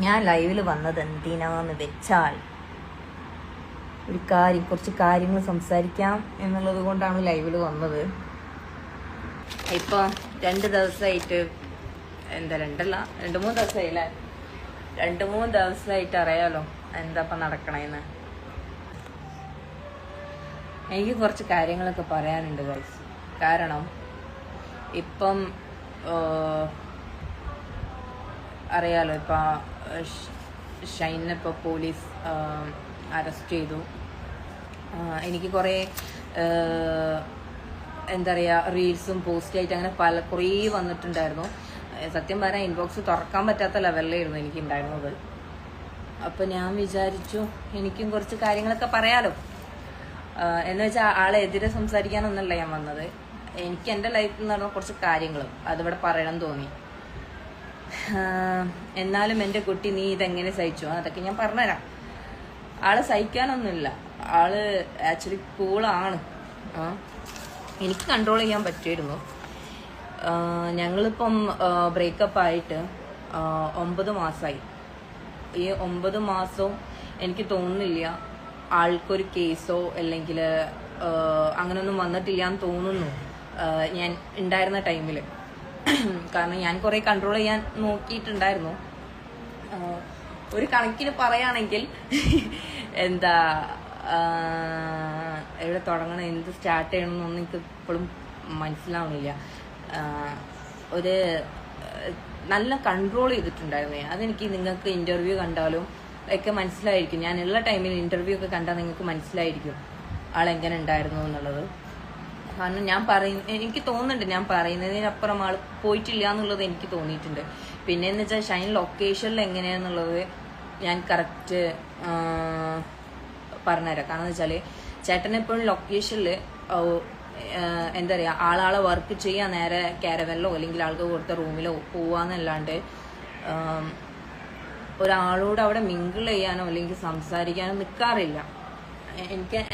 ഞാൻ ലൈവിൽ വന്നത് എന്തിനാന്ന് വെച്ചാൽ ഒരു കാര്യം കുറച്ച് കാര്യങ്ങൾ സംസാരിക്കാം എന്നുള്ളത് കൊണ്ടാണ് ലൈവിൽ വന്നത്. ഇപ്പം രണ്ട് ദിവസമായിട്ട് എന്താ രണ്ടല്ല രണ്ട് മൂന്ന് ദിവസമായില്ലേ രണ്ട് മൂന്ന് ദിവസമായിട്ട് അറിയാലോ എന്താ ഇപ്പം നടക്കണേന്ന്. എനിക്ക് കുറച്ച് കാര്യങ്ങളൊക്കെ പറയാനുണ്ട് ഗൈസ് കാരണം ഇപ്പം അറിയാലോ ഇപ്പൊ ഷൈനെ ഇപ്പോൾ പോലീസ് അറസ്റ്റ് ചെയ്തു. എനിക്ക് കുറേ എന്താ പറയുക റീൽസും പോസ്റ്റായിട്ട് അങ്ങനെ പല കുറേ വന്നിട്ടുണ്ടായിരുന്നു. സത്യം പറഞ്ഞാൽ ഇൻബോക്സ് തുറക്കാൻ പറ്റാത്ത ലെവലിലായിരുന്നു എനിക്ക് ഉണ്ടായിരുന്നത് അപ്പോൾ ഞാൻ വിചാരിച്ചു എനിക്കും കുറച്ച് കാര്യങ്ങളൊക്കെ പറയാലോ. എന്ന് വെച്ചാൽ ആളെതിരെ സംസാരിക്കാനൊന്നല്ല ഞാൻ വന്നത്. എനിക്ക് എന്റെ ലൈഫിൽ നടന്ന കുറച്ച് കാര്യങ്ങളും അതിവിടെ പറയണം തോന്നി. എന്നാലും എന്റെ കുട്ടി നീ ഇതെങ്ങനെ സഹിച്ചു? അതൊക്കെ ഞാൻ പറഞ്ഞുതരാം. ആൾ സഹിക്കാനൊന്നുമില്ല. ആൾ ആക്ച്വലി കൂളാണ് എനിക്ക് കൺട്രോൾ ചെയ്യാൻ പറ്റുമായിരുന്നു. ഞങ്ങളിപ്പം ബ്രേക്കപ്പ് ആയിട്ട് ഒമ്പത് മാസമായി ഈ ഒമ്പത് മാസവും എനിക്ക് തോന്നുന്നില്ല ആൾക്കൊരു കേസോ അല്ലെങ്കിൽ അങ്ങനെയൊന്നും വന്നിട്ടില്ല എന്ന് തോന്നുന്നു. ഞാൻ ഉണ്ടായിരുന്ന ടൈമിൽ കാരണം ഞാൻ കുറെ കൺട്രോൾ ചെയ്യാൻ നോക്കിയിട്ടുണ്ടായിരുന്നു. ഒരു കണക്കിന് പറയുകയാണെങ്കിൽ എന്താ എവിടെ തുടങ്ങണം എന്ത് സ്റ്റാർട്ട് ചെയ്യണം എന്നൊന്നും എനിക്ക് ഇപ്പോഴും മനസ്സിലാവുന്നില്ല ഒരു നല്ല കൺട്രോൾ ചെയ്തിട്ടുണ്ടായിരുന്നു. അതെനിക്ക് നിങ്ങൾക്ക് ഇന്റർവ്യൂ കണ്ടാലും ഒക്കെ മനസ്സിലായിരിക്കും. ഞാൻ ഉള്ള ടൈമിൽ ഇന്റർവ്യൂ ഒക്കെ കണ്ടാൽ നിങ്ങൾക്ക് മനസ്സിലായിരിക്കും ആളെങ്ങനെ ഉണ്ടായിരുന്നു എന്നുള്ളത്. കാരണം ഞാൻ പറയുന്ന എനിക്ക് തോന്നുന്നുണ്ട് ഞാൻ പറയുന്നതിനപ്പുറം ആൾ പോയിട്ടില്ല എന്നുള്ളത് എനിക്ക് തോന്നിയിട്ടുണ്ട്. പിന്നെ എന്ന് വെച്ചാൽ ഷൈൻ ലൊക്കേഷനിൽ എങ്ങനെയാന്നുള്ളത് ഞാൻ കറക്റ്റ് പറഞ്ഞുതരാം. കാരണം എന്ന് വെച്ചാൽ ചേട്ടൻ എപ്പോഴും ലൊക്കേഷനിൽ എന്താ പറയുക ആളാളെ വർക്ക് ചെയ്യാൻ നേരെ കാരവനിലോ അല്ലെങ്കിൽ ആൾക്ക് കൊടുത്ത റൂമിലോ പോവാന്നല്ലാണ്ട് ഒരാളോട് അവിടെ മിങ്കിൾ ചെയ്യാനോ അല്ലെങ്കിൽ സംസാരിക്കാനോ നിൽക്കാറില്ല എനിക്ക്